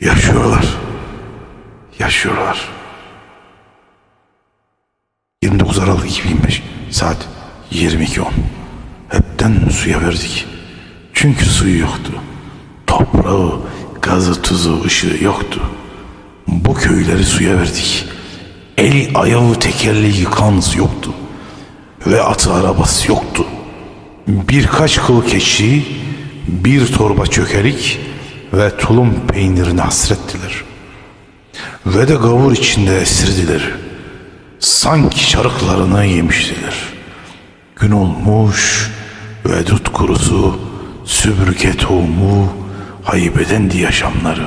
Yaşıyorlar. Yaşıyorlar. 29 Aralık 2025 saat 22.10 Hepten suya verdik. Çünkü suyu yoktu. Toprağı, gazı, tuzu, ışığı yoktu. Bu köyleri suya verdik. Eli ayağı tekerli yıkan yoktu. Ve atı arabası yoktu. Birkaç kıl keçi, bir torba çökelik ve tulum peynirine hasrettiler. Ve de gavur içinde esirdiler. Sanki çarıklarını yemiştiler. Gün olmuş ve dut kurusu, süpürge tohumu haybedendi yaşamları.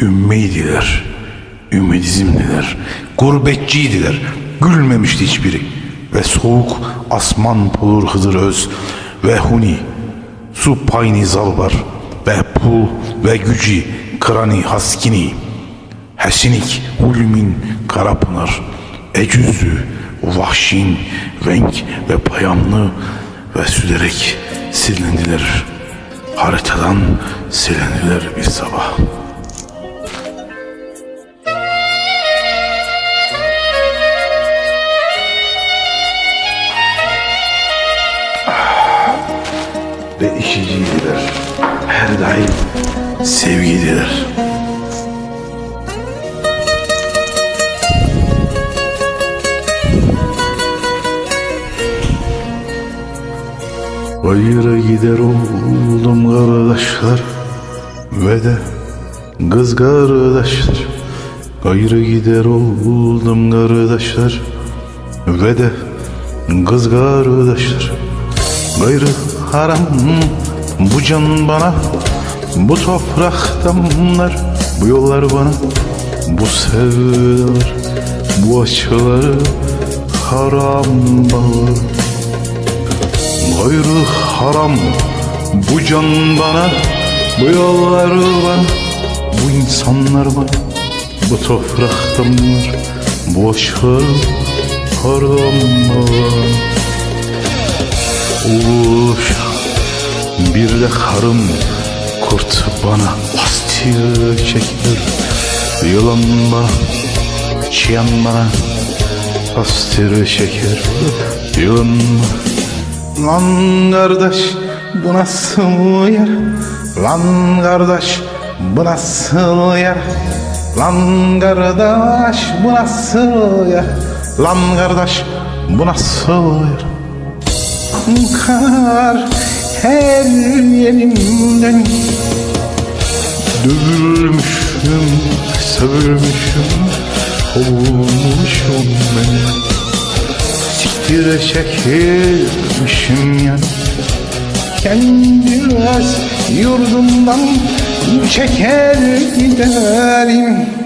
Ümmeydiler, ümidizmdiler, gurbetçiydiler, gülmemişti hiçbiri. Ve soğuk asman pulur Hızır Öz ve Huni, su payni zalbar ve pul ve güci krani haskini, hesinik hulmin karapınar, ecüzü vahşin renk ve payamlı ve süderek silindiler. Haritadan silindiler bir sabah. Ve işiciydiler. Her daim sevgililer. Hayıra gider oldum kardeşler ve de kız kardeşler. Gayrı gider oldum kardeşler ve de kız kardeşler. Gayrı haram bu can bana Bu toprak damlar bu yollar bana Bu sevdalar bu açıları haram bana. Gayrı haram bu can bana Bu yollar bana Bu insanlar bana. Bu toprak damlar bu açıları haram bana Uluş bir de karım kurt bana astır çeker Yılan bana çiyan bana astır çeker Yılan Lan kardeş bu nasıl yer? Lan kardeş bu nasıl yer? Lan kardeş bu nasıl yer? Lan kardeş bu nasıl yer Kar her yerimden. Dövülmüşüm, sövülmüşüm Kovulmuşum ben. Siktire çekilmişim yani Kendi biraz yurdumdan çeker giderim